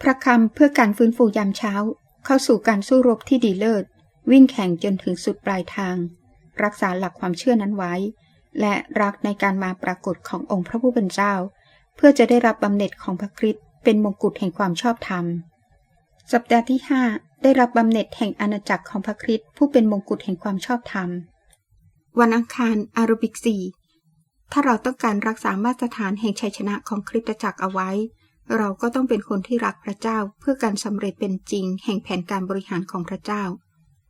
พระคำเพื่อการฟื้นฟูยามเช้า เข้าสู่การสู้รบที่ดีเลิศ วิ่งแข่งจนถึงสุดปลายทาง รักษาหลักความเชื่อนั้นไว้ และรักในการมาปรากฏขององค์พระผู้เป็นเจ้า เพื่อจะได้รับบำเหน็จของพระคริสต์เป็นมงกุฎแห่งความชอบธรรม สัปดาห์ที่ 5 ได้รับบำเหน็จแห่งอาณาจักรของพระคริสต์ผู้เป็นมงกุฎแห่งความชอบธรรม วันอังคารอารบิกสี่ถ้าเราต้องการรักษามาตรฐานแห่งชัยชนะของคริสตจักรเอาไว้ เราก็ต้องเป็นคนที่รักพระเจ้าเพื่อการสำเร็จเป็นจริง แห่งแผนการบริหารของพระเจ้า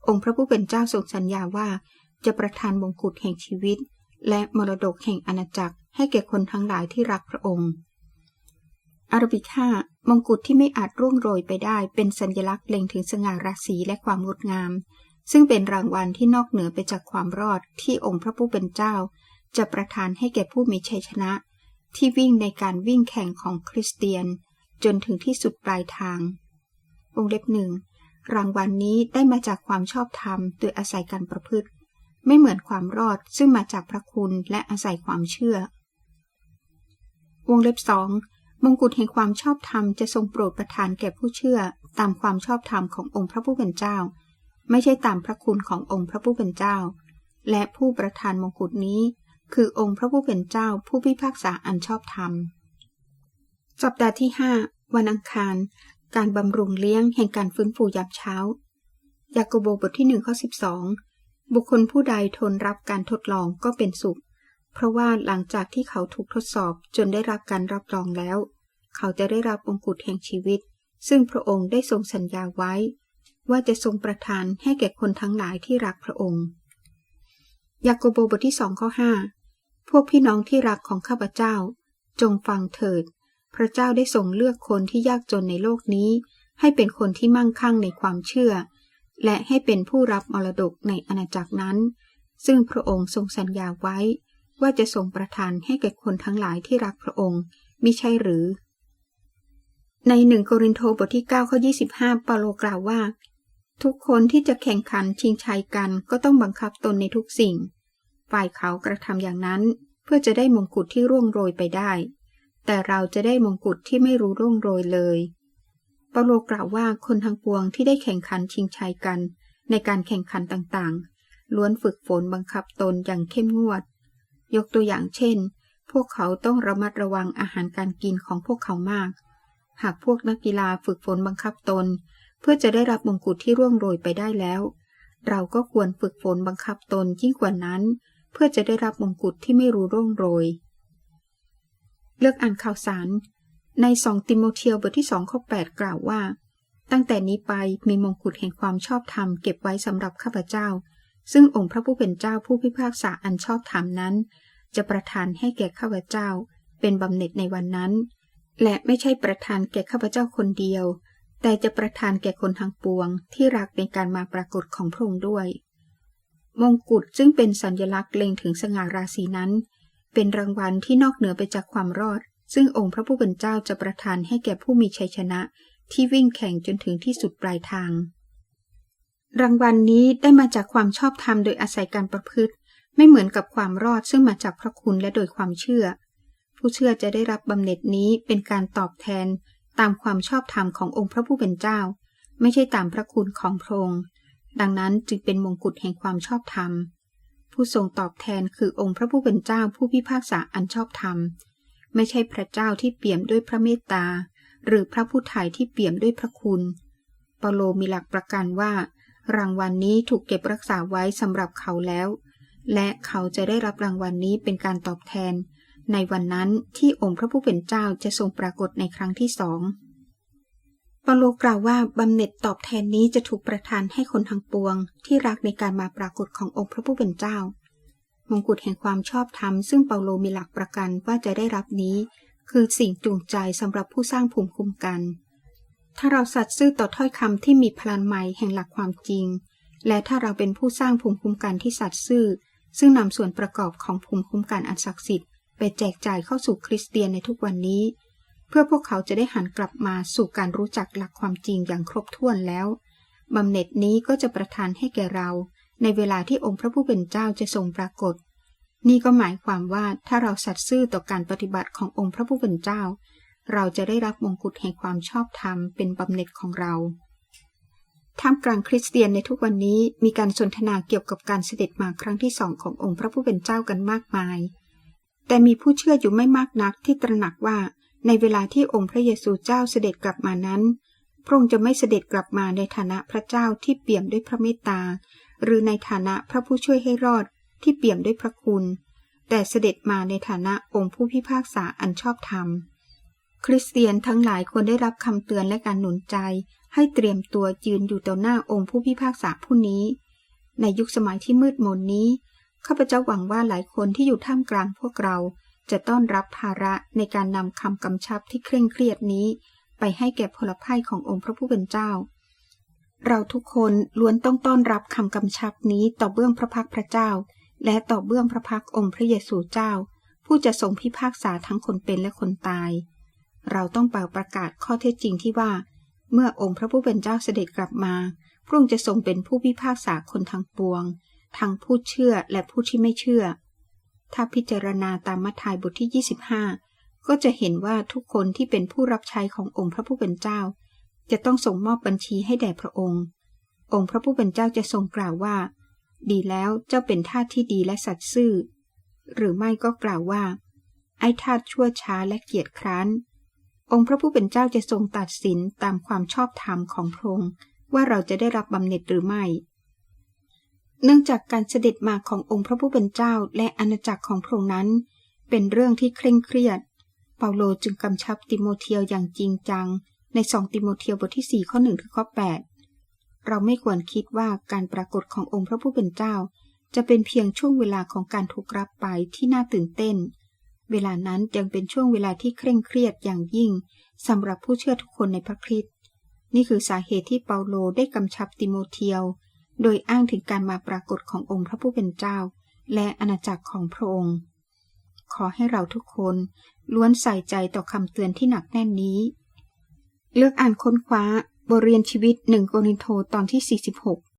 องค์พระผู้เป็นเจ้าทรงสัญญาว่า จะประทานมงกุฎแห่งชีวิต และมรดกแห่งอาณาจักร ให้แก่คนทั้งหลายที่รักพระองค์อาราบิก้ามงกุฎที่ไม่อาจร่วงโรยไปได้ เป็นสัญลักษณ์เล็งถึงสง่าราศีและความงดงาม ซึ่งเป็นรางวัลที่นอกเหนือไปจากความรอดที่องค์พระผู้เป็นเจ้า จะประทานให้แก่ผู้มีชัยชนะ ที่วิ่งในการวิ่งแข่งของคริสเตียน จนถึงที่สุดปลายทางวงเล็บหนึ่งรางวัลนนี้ได้มาจากความชอบธรรมโดยอาศัยการประพฤติ ไม่เหมือนความรอดซึ่งมาจากพระคุณและอาศัยความเชื่อ วงเล็บสองมงกุฎแห่งความชอบธรรมจะทรงโปรดประทานแก่ผู้เชื่อ ตามความชอบธรรมขององค์พระผู้เป็นเจ้า ไม่ใช่ตามพระคุณขององค์พระผู้เป็นเจ้า และผู้ประทานมงกุฎนี้ คือองค์พระผู้เป็นเจ้าผู้พิพากษาอันชอบธรรม สัปดาห์ที่ 5 วันอังคาร การบำรุงเลี้ยงแห่งการฟื้นฟูยามเช้า ยากโบบทที่1ข้อ12 บุคคลผู้ใดทนรับการทดลองก็เป็นสุข เพราะว่าหลังจากที่เขาถูกทดสอบจนได้รับการรับรองแล้ว เขาจะได้รับมงกุฎแห่งชีวิต ซึ่งพระองค์ได้ทรงสัญญาไว้ ว่าจะทรงประทานให้แก่คนทั้งหลายที่รักพระองค์ยากโบบทที่2ข้อ5 พวกพี่น้องที่รักของข้าพเจ้า จงฟังเถิด พระเจ้าได้ทรงเลือกคนที่ยากจนในโลกนี้ ให้เป็นคนที่มั่งคั่งในความเชื่อ และให้เป็นผู้รับมรดกในอาณาจักรนั้น ซึ่งพระองค์ทรงสัญญาไว้ ว่าจะทรงประทานให้แก่คนทั้งหลายที่รักพระองค์มิใช่หรือ ในหนึ่งโครินโตบทที่9ข้อ25 เปาโลกล่าวว่า ทุกคนที่จะแข่งขันชิงชัยกันก็ต้องบังคับตนในทุกสิ่ง ฝ่ายเขากระทำอย่างนั้น เพื่อจะได้มงกุฎที่ร่วงโรยไปได้ แต่เราจะได้มงกุฎที่ไม่รู้ร่วงโรยเลยเปาโลกล่าวว่าคนทั้งปวงที่ได้แข่งขันชิงชัยกัน ในการแข่งขันต่างๆ ล้วนฝึกฝนบังคับตนอย่างเข้มงวด ยกตัวอย่างเช่น พวกเขาต้องระมัดระวังอาหารการกินของพวกเขามาก หากพวกนักกีฬาฝึกฝนบังคับตน เพื่อจะได้รับมงกุฎที่ร่วงโรยไปได้แล้ว เราก็ควรฝึกฝนบังคับตนยิ่งกว่านั้น เพื่อจะได้รับมงกุฎที่ไม่รู้ร่วงโรย เลือกอ่านข่าวสาร ในสองติโมเทียบทที่สองข้อ8กล่าวว่า ตั้งแต่นี้ไปมีมงกุฎแห่งความชอบธรรมเก็บไว้สำหรับข้าพเจ้า ซึ่งองค์พระผู้เป็นเจ้าผู้พิพากษาอันชอบธรรมนั้น จะประทานให้แก่ข้าพเจ้า เป็นบำเหน็จในวันนั้น และไม่ใช่ประทานแก่ข้าพเจ้าคนเดียวแต่จะประทานแก่คนทางปวงที่รักในการมาปรากฏของพระองค์ด้วย มงกุฎซึ่งเป็นสัญลักษณ์เล็งถึงสง่าราศีนั้น เป็นรางวัลที่นอกเหนือไปจากความรอด ซึ่งองค์พระผู้เป็นเจ้าจะประทานให้แก่ผู้มีชัยชนะที่วิ่งแข่งจนถึงที่สุดปลายทาง รางวัลนนี้ได้มาจากความชอบธรรมโดยอาศัยการประพฤติ ไม่เหมือนกับความรอดซึ่งมาจากพระคุณและโดยความเชื่อ ผู้เชื่อจะได้รับบำเหน็จนี้เป็นการตอบแทนตามความชอบธรรมขององค์พระผู้เป็นเจ้า ไม่ใช่ตามพระคุณของพระองค์ ดังนั้นจึงเป็นมงกุฎแห่งความชอบธรรม ผู้ทรงตอบแทนคือองค์พระผู้เป็นเจ้าผู้พิพากษาอันชอบธรรม ไม่ใช่พระเจ้าที่เปี่ยมด้วยพระเมตตา หรือพระผู้ไถ่ที่เปี่ยมด้วยพระคุณ เปาโลมีหลักประกันว่า รางวัลนนี้ถูกเก็บรักษาไว้สำหรับเขาแล้ว และเขาจะได้รับรางวัลนนี้เป็นการตอบแทน ในวันนั้นที่องค์พระผู้เป็นเจ้าจะทรงปรากฏในครั้งที่สอง เปาโลกล่าวว่าบำเหน็จตอบแทนนี้จะถูกประทานให้คนทั้งปวง ที่รักในการมาปรากฏขององค์พระผู้เป็นเจ้า มงกุฎแห่งความชอบธรรมซึ่งเปาโลมีหลักประกันว่าจะได้รับนี้ คือสิ่งจูงใจสำหรับผู้สร้างภูมิคุ้มกัน ถ้าเราสัตย์ซื่อต่อถ้อยคำที่มีพลันใหม่แห่งหลักความจริง และถ้าเราเป็นผู้สร้างภูมิคุ้มกันที่สัตย์ซื่อ ซึ่งนำส่วนประกอบของภูมิคุ้มกันอันศักดิ์สิทธิ์ไปแจกจ่ายเข้าสู่คริสเตียนในทุกวันนี้ เพื่อพวกเขาจะได้หันกลับมาสู่การรู้จักหลักความจริงอย่างครบถ้วนแล้วบำเหน็จนี้ก็จะประทานให้แก่เรา ในเวลาที่องค์พระผู้เป็นเจ้าจะทรงปรากฏ นี่ก็หมายความว่าถ้าเราสัตย์ซื่อต่อการปฏิบัติขององค์พระผู้เป็นเจ้า เราจะได้รับมงกุฎแห่งความชอบธรรมเป็นบำเหน็จของเราท่ามกลางคริสเตียนในทุกวันนี้มีการสนทนาเกี่ยวกับการเสด็จมาครั้งที่สองขององค์พระผู้เป็นเจ้ากันมากมาย แต่มีผู้เชื่ออยู่ไม่มากนักที่ตระหนักว่า ในเวลาที่องค์พระเยซูเจ้าเสด็จกลับมานั้น พระองค์จะไม่เสด็จกลับมาในฐานะพระเจ้าที่เปี่ยมด้วยพระเมตตา หรือในฐานะพระผู้ช่วยให้รอดที่เปี่ยมด้วยพระคุณ แต่เสด็จมาในฐานะองค์ผู้พิพากษาอันชอบธรรม คริสเตียนทั้งหลายควรได้รับคำเตือนและการหนุนใจ ให้เตรียมตัวยืนอยู่ต่อหน้าองค์ผู้พิพากษาผู้นี้ ในยุคสมัยที่มืดมนนี้ข้าพเจ้าหวังว่าหลายคนที่อยู่ท่ามกลางพวกเรา จะต้อนรับภาระในการนำคำกำชับที่เคร่งเครียดนี้ ไปให้แก่พลภัยขององค์พระผู้เป็นเจ้า เราทุกคนล้วนต้องต้อนรับคำกำชับนี้ต่อเบื้องพระพักพระเจ้า และต่อเบื้องพระพักองค์พระเยซูเจ้า ผู้จะทรงพิพากษาทั้งคนเป็นและคนตาย เราต้องเป่าประกาศข้อเท็จจริงที่ว่า เมื่อองค์พระผู้เป็นเจ้าเสด็จกลับมา พระองค์จะทรงเป็นผู้พิพากษาคนทั้งปวง ทั้งผู้เชื่อและผู้ที่ไม่เชื่อ ถ้าพิจารณาตามมัทธิยบทที่ 25 ก็จะเห็นว่าทุกคนที่เป็นผู้รับใช้ขององค์พระผู้เป็นเจ้า จะต้องส่งมอบบัญชีให้แด่พระองค์ องค์พระผู้เป็นเจ้าจะทรงกล่าวว่า ดีแล้วเจ้าเป็นทาสที่ดีและสัตย์ซื่อ หรือไม่ก็กล่าวว่า ไอ้ทาสชั่วช้าและเกียจคร้านองค์พระผู้เป็นเจ้าจะทรงตัดสินตามความชอบธรรมของพระองค์ว่าเราจะได้รับบำเหน็จหรือไม่ เนื่องจากการเสด็จมาขององค์พระผู้เป็นเจ้าและอาณาจักรของพระองค์นั้น เป็นเรื่องที่เคร่งเครียด เปาโลจึงกำชับติโมเทียวอย่างจริงจัง ในสองติโมเทียวบทที่ 4 ข้อ1ถึงข้อ 8 เราไม่ควรคิดว่าการปรากฏขององค์พระผู้เป็นเจ้า จะเป็นเพียงช่วงเวลาของการถูกรับไปที่น่าตื่นเต้น เวลานั้นยังเป็นช่วงเวลาที่เคร่งเครียดอย่างยิ่งสำหรับผู้เชื่อทุกคนในพระคริสต์นี่คือสาเหตุที่เปาโลได้กำชับติโมเทียว โดยอ้างถึงการมาปรากฏขององค์พระผู้เป็นเจ้า และอาณาจักรของพระองค์ ขอให้เราทุกคนล้วนใส่ใจต่อคำเตือนที่หนักแน่นนี้ เลือกอ่านค้นคว้าบทเรียนชีวิตหนึ่งโกรินโทตอนที่ 46